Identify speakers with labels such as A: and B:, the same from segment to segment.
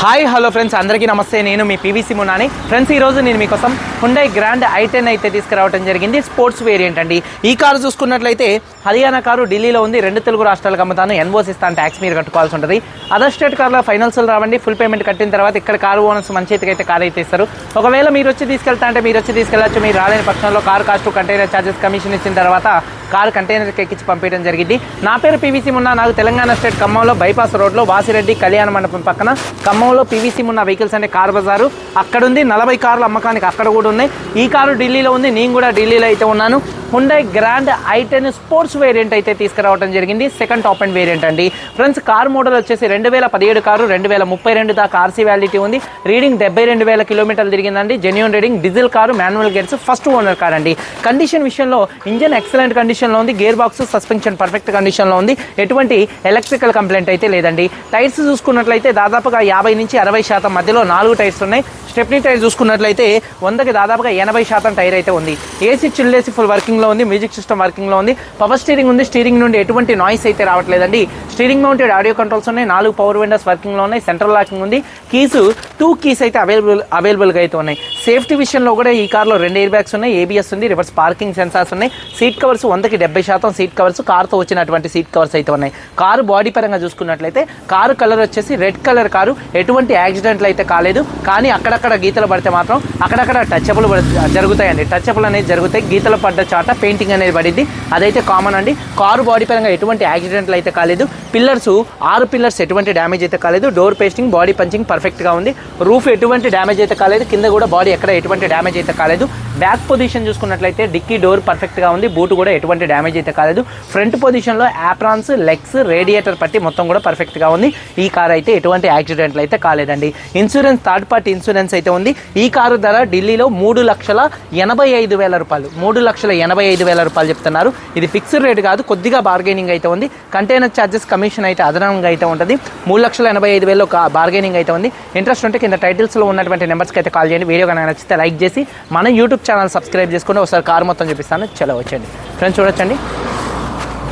A: Hi hello friends. అందరికీ నమస్తే. నేను మీ పీవీసీ మునాని ఫ్రెండ్స్ ఈ రోజు నేను మీకోసం హుండై గ్రాండ్ ఐ టెన్ అయితే తీసుకురావడం జరిగింది. స్పోర్ట్స్ వేరియంట్ అండి. ఈ కారు చూసుకున్నట్లయితే హర్యానా కారు ఢిల్లీలో ఉంది. రెండు తెలుగు రాష్ట్రాలకు అమ్ముతాను. ఎన్ఓస్ ఇస్తాను ట్యాక్స్ మీరు కట్టుకోవాల్సి ఉంటుంది. అదర్ స్టేట్ కార్లో ఫైనల్స్ రావండి. ఫుల్ పేమెంట్ కట్టిన తర్వాత ఇక్కడ కారు ఓనర్స్ మంచి చేతికి అయితే కారు అయితే ఇస్తారు. ఒకవేళ మీరు వచ్చి తీసుకెళ్తా అంటే మీరు వచ్చి తీసుకెళ్ళచ్చు. మీరు రాలేని పక్షంలో car cost container charges commission ఇచ్చిన తర్వాత కారు కంటైనర్కి ఎక్కించి పంపించడం జరిగింది. నా పేరు పీవీసీ మున్నా. నాకు తెలంగాణ స్టేట్ ఖమ్మంలో బైపాస్ రోడ్లో వాసిరెడ్డి కళ్యాణ మండపం పక్కన ఖమ్మం ఖమ్మంలో పీవీసీ ఉన్న వెహికల్స్ అనే కార్ బజారు. అక్కడ ఉంది నలభై కార్లు అమ్మకానికి అక్కడ కూడా ఉన్నాయి. ఈ కారు ఢిల్లీలో ఉంది. నేను కూడా ఢిల్లీలో అయితే ఉన్నాను. Hyundai Grand i ten sports variant అయితే తీసుకురావడం జరిగింది. సెకండ్ టాప్ అండ్ వేరియంట్ అండి. ఫ్రెండ్స్ కార్ మోడల్ వచ్చేసి రెండు వేల పదిహేడు కారు రెండు వేల ముప్పై రెండు దాకా ఆర్సీ వ్యాలిటీ ఉంది. రీడింగ్ డెబ్బై రెండు వేల కిలోమీటర్లు తిరిగిందండి. Genuine reading diesel car manual gears first owner car అండి. కండిషన్ విషయంలో ఇంజన్ ఎక్సలెంట్ కండిషన్లో ఉంది. గేర్ బాక్స్ సస్పెన్షన్ పర్ఫెక్ట్ కండిషన్లో ఉంది. ఎటువంటి ఎలక్ట్రికల్ కంప్లైంట్ అయితే లేదండి. టైర్స్ చూసుకున్నట్లయితే దాదాపుగా యాభై నుంచి అరవై శాతం మధ్యలో నాలుగు టైర్స్ ఉన్నాయి. స్టెప్నీ టైర్ చూసుకున్నట్లయితే వందకి దాదాపుగా ఎనభై శాతం టైర్ అయితే ఉంది. ఏసీ చిల్లేసి ఫుల్ వర్కింగ్లో ఉంది మ్యూజిక్ సిస్టమ్ వర్కింగ్లో ఉంది. పవర్ స్టీరింగ్ ఉంది స్టీరింగ్ నుండి ఎటువంటి నాయిస్ అయితే రావట్లేదండి. స్టీరింగ్ మౌంటెడ్ ఆడియో కంట్రోల్స్ ఉన్నాయి నాలుగు పవర్ విండోస్ వర్కింగ్లో ఉన్నాయి సెంట్రల్ లాకింగ్ ఉంది. కీస్ టూ కీస్ అయితే అవైలబుల్ అవైలబుల్గా అయితే ఉన్నాయి. సేఫ్టీ విషయంలో కూడా ఈ కార్లో రెండు ఎయిర్ బ్యాగ్స్ ఉన్నాయి ఏబిఎస్ ఉంది రివర్స్ పార్కింగ్ సెన్సార్స్ ఉన్నాయి. సీట్ కవర్స్ వందకి డెబ్బై శాతం సీట్ కవర్స్ కార్తో వచ్చినటువంటి సీట్ కవర్స్ అయితే ఉన్నాయి. కారు బాడీ పరంగా చూసుకున్నట్లయితే కారు కలర్ వచ్చేసి రెడ్ కలర్ కారు ఎటువంటి యాక్సిడెంట్లు అయితే కాలేదు. కానీ అక్కడక్కడ గీతలు పడితే మాత్రం అక్కడక్కడ టచ్అప్లు జరుగుతాయండి. టచ్అప్లు అనేది జరుగుతాయి. గీతలు పడ్డ చాట పెయింటింగ్ అనేది పడింది. అదైతే కామన్ అండి. కారు బాడీ పరంగా ఎటువంటి యాక్సిడెంట్లు అయితే కాలేదు. పిల్లర్స్ ఆరు పిల్లర్స్ ఎటువంటి డ్యామేజ్ అయితే కాలేదు. డోర్ పేస్టింగ్ బాడీ పంచింగ్ పర్ఫెక్ట్గా ఉంది. రూఫ్ ఎటువంటి డ్యామేజ్ అయితే కాలేదు. కింద కూడా బాడీ ఎక్కడ ఎటువంటి డ్యామేజ్ అయితే కాలేదు. బ్యాక్ పొజిషన్ చూసుకున్నట్లయితే డిక్కీ డోర్ పర్ఫెక్ట్గా ఉంది. బూట్ కూడా ఎటువంటి డ్యామేజ్ అయితే కాలేదు. ఫ్రంట్ పొజిషన్లో యాప్రాన్స్ లెగ్స్ రేడియేటర్ పట్టి మొత్తం కూడా పర్ఫెక్ట్గా ఉంది. ఈ కార్ అయితే ఎటువంటి యాక్సిడెంట్లు అయితే కాలేదండి. ఇన్సూరెన్స్ థర్డ్ పార్టీ ఇన్సూరెన్స్ అయితే ఉంది. ఈ కారు ధర ఢిల్లీలో మూడు లక్షల ఎనభై ఐదు వేల రూపాయలు. మూడు లక్షల ఎనభై ఐదు వేల రూపాయలు చెప్తున్నారు. ఇది ఫిక్స్డ్ రేట్ కాదు కొద్దిగా బార్గెనింగ్ అయితే ఉంది. కంటైనర్ ఛార్జెస్ కమిషన్ అయితే అదనంగా అయితే ఉంటుంది. మూడు లక్షల ఎనభై ఐదు వేలు బార్గెనింగ్ అయితే ఉంది. ఇంట్రెస్ట్ ఉంటే కింద టైటిల్స్లో ఉన్నటువంటి నెంబర్స్కి అయితే కాల్ చేయండి. వీడియో కనుక నచ్చితే లైక్ చేసి మన యూట్యూబ్ ఛానల్ సబ్స్క్రైబ్ చేసుకుని ఒకసారి కారు మొత్తం చూపిస్తాను. చలో వచ్చండి ఫ్రెండ్స్ చూడొచ్చండి.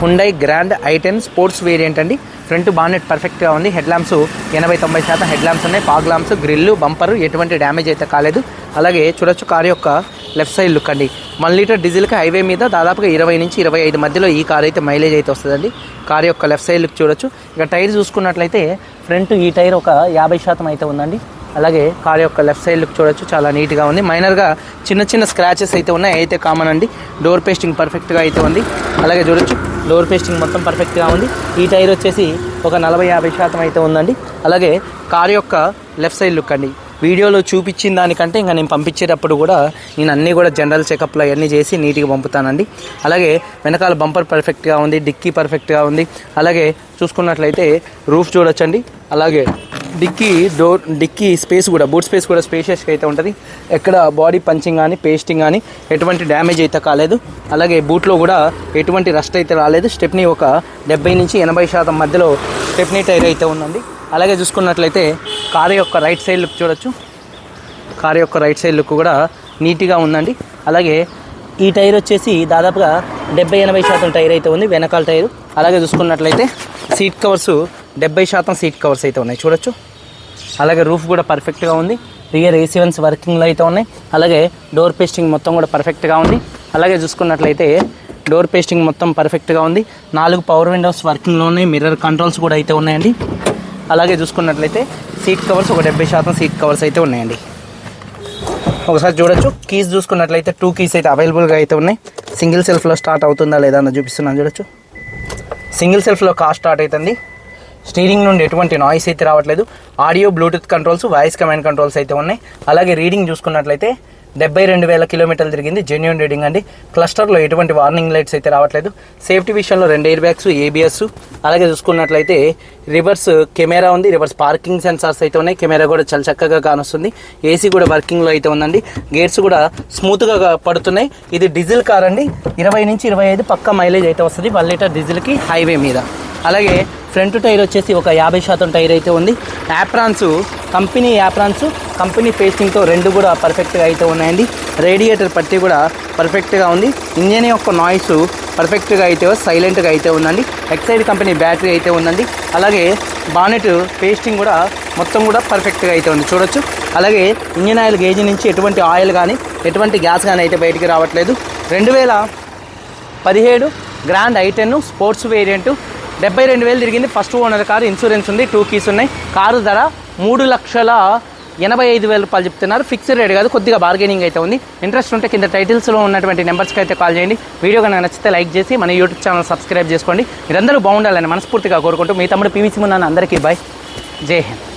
A: Hyundai Grand i ten sports variant అండి. ఫ్రంట్ బానెట్ పర్ఫెక్ట్గా ఉంది. హెడ్ ల్యాంప్స్ ఎనభై తొంభై శాతం హెడ్ ల్యాంప్స్ ఉన్నాయి. పాగ్ ల్యాంప్స్ గ్రిల్లు బంపర్ ఎటువంటి డ్యామేజ్ అయితే కాలేదు. అలాగే చూడొచ్చు కార్ యొక్క లెఫ్ట్ సైడ్ లుక్ అండి. వన్ లీటర్ డీజిల్కి హైవే మీద దాదాపుగా ఇరవై నుంచి ఇరవై ఐదు మధ్యలో ఈ కార్ అయితే మైలేజ్ అయితే వస్తుందండి. కార్ యొక్క లెఫ్ట్ సైడ్ లుక్ చూడొచ్చు. ఇక టైర్ చూసుకున్నట్లయితే ఫ్రంట్ ఈ టైర్ ఒక యాభై శాతం అయితే ఉందండి. అలాగే కార్ యొక్క లెఫ్ట్ సైడ్ లుక్ చూడొచ్చు. చాలా నీట్గా ఉంది. మైనర్గా చిన్న చిన్న స్క్రాచెస్ అయితే ఉన్నాయి. అయితే కామన్ అండి. డోర్ పేస్టింగ్ పర్ఫెక్ట్గా అయితే ఉంది. అలాగే చూడొచ్చు. డోర్ పేస్టింగ్ మొత్తం పర్ఫెక్ట్గా ఉంది. ఈ టైర్ వచ్చేసి ఒక నలభై యాభై శాతం అయితే ఉందండి. అలాగే కార్ యొక్క లెఫ్ట్ సైడ్ లుక్ అండి. వీడియోలో చూపించిన దానికంటే ఇంకా నేను పంపించేటప్పుడు కూడా నేను అన్నీ కూడా జనరల్ చెకప్లు అవన్నీ చేసి నీట్గా పంపుతానండి. అలాగే వెనకాల బంపర్ పర్ఫెక్ట్గా ఉంది డిక్కీ పర్ఫెక్ట్గా ఉంది. అలాగే చూసుకున్నట్లయితే రూఫ్ చూడొచ్చండి. అలాగే డిక్కీ డోర్ డిక్కీ స్పేస్ కూడా బూట్ స్పేస్ కూడా స్పేషియస్గా అయితే ఉంటుంది. ఎక్కడ బాడీ పంచింగ్ కానీ పేస్టింగ్ కానీ ఎటువంటి డ్యామేజ్ అయితే కాలేదు. అలాగే బూట్లో కూడా ఎటువంటి రస్ట్ అయితే రాలేదు. స్టెప్నీ ఒక డెబ్బై నుంచి ఎనభై శాతం మధ్యలో స్టెప్నీ టైర్ అయితే ఉందండి. అలాగే చూసుకున్నట్లయితే కారు యొక్క రైట్ సైడ్ లుక్ చూడొచ్చు. కారు యొక్క రైట్ సైడ్ లుక్ కూడా నీట్గా ఉందండి. అలాగే ఈ టైర్ వచ్చేసి దాదాపుగా డెబ్బై ఎనభై శాతం టైర్ అయితే ఉంది వెనకాల టైరు. అలాగే చూసుకున్నట్లయితే సీట్ కవర్స్ డెబ్బై శాతం సీట్ కవర్స్ అయితే ఉన్నాయి. చూడొచ్చు. అలాగే రూఫ్ కూడా పర్ఫెక్ట్గా ఉంది. రియర్ ఏసీ వన్స్ వర్కింగ్లో అయితే ఉన్నాయి. అలాగే డోర్ పేస్టింగ్ మొత్తం కూడా పర్ఫెక్ట్గా ఉంది. అలాగే చూసుకున్నట్లయితే డోర్ పేస్టింగ్ మొత్తం పర్ఫెక్ట్గా ఉంది. నాలుగు పవర్ విండోస్ వర్కింగ్లో ఉన్నాయి మిర్రర్ కంట్రోల్స్ కూడా అయితే ఉన్నాయండి. అలాగే చూసుకున్నట్లయితే సీట్ కవర్స్ ఒక డెబ్బై శాతం సీట్ కవర్స్ అయితే ఉన్నాయండి. ఒకసారి చూడొచ్చు. కీస్ చూసుకున్నట్లయితే టూ కీస్ అయితే అవైలబుల్గా అయితే ఉన్నాయి. సింగిల్ సెల్ఫ్లో స్టార్ట్ అవుతుందా లేదా అని చూపిస్తున్నాను. చూడొచ్చు. సింగిల్ సెల్ఫ్లో కార్ స్టార్ట్ అవుతుంది. స్టీరింగ్ నుండి ఎటువంటి నాయిస్ అయితే రావట్లేదు. Audio bluetooth controls voice command controls అయితే ఉన్నాయి. అలాగే రీడింగ్ చూసుకున్నట్లయితే డెబ్బై రెండు వేల కిలోమీటర్లు తిరిగింది. జెన్యున్ రీడింగ్ అండి. క్లస్టర్లో ఎటువంటి వార్నింగ్ లైట్స్ అయితే రావట్లేదు. సేఫ్టీ విషయంలో రెండు ఎయిర్ బ్యాగ్స్ ఏబిఎస్ అలాగే చూసుకున్నట్లయితే రివర్స్ కెమెరా ఉంది. రివర్స్ పార్కింగ్ సెన్సార్స్ అయితే ఉన్నాయి. కెమెరా కూడా చాలా చక్కగా కానొస్తుంది. ఏసీ కూడా వర్కింగ్లో అయితే ఉందండి. గేట్స్ కూడా స్మూత్గా పడుతున్నాయి. ఇది డీజిల్ కార్ అండి. ఇరవై నుంచి ఇరవై ఐదు పక్క మైలేజ్ అయితే వస్తుంది. వన్ లీటర్ డీజిల్కి హైవే మీద. అలాగే ఫ్రంట్ టైర్ వచ్చేసి ఒక యాభై శాతం టైర్ అయితే ఉంది. యాప్రాన్స్ కంపెనీ యాప్రాన్స్ కంపెనీ ఫేసింగ్తో రెండు కూడా పర్ఫెక్ట్గా అయితే ఉన్నాయండి. రేడియేటర్ పట్టి కూడా పర్ఫెక్ట్గా ఉంది. ఇంజన్ యొక్క నాయిస్ పర్ఫెక్ట్గా అయితే సైలెంట్గా అయితే ఉందండి. ఎక్సైడ్ కంపెనీ బ్యాటరీ అయితే ఉందండి. అలాగే బానెట్ పేస్టింగ్ కూడా మొత్తం కూడా పర్ఫెక్ట్గా అయితే ఉంది. చూడొచ్చు. అలాగే ఇంజన్ ఆయిల్ గేజ్ నుంచి ఎటువంటి ఆయిల్ కానీ ఎటువంటి గ్యాస్ కానీ అయితే బయటికి రావట్లేదు. రెండు వేల పదిహేడు గ్రాండ్ ఐటెన్ స్పోర్ట్స్ వేరియంట్ డెబ్బై రెండు వేలు తిరిగింది. ఫస్ట్ ఓనర్ కారు ఇన్సూరెన్స్ ఉంది టూ కీస్ ఉన్నాయి. కారు ధర మూడు లక్షల ఎనభై ఐదు వేల రూపాయలు చెప్తున్నారు. ఫిక్స్డ్ రేట్ కాదు కొద్దిగా బార్గెనింగ్ అయితే ఉంది. ఇంట్రెస్ట్ ఉంటే కింద టైటిల్స్లో ఉన్నటువంటి నెంబర్స్కి అయితే కాల్ చేయండి. వీడియో కనుక నచ్చితే లైక్ చేసి మన యూట్యూబ్ ఛానల్ సబ్స్క్రైబ్ చేసుకోండి. మీరందరూ బాగుండాలని మనస్ఫూర్తిగా కోరుకుంటూ మీ తమ్ముడు పీవీసీ మున్నాను అందరికీ బాయ్ జై హింద్.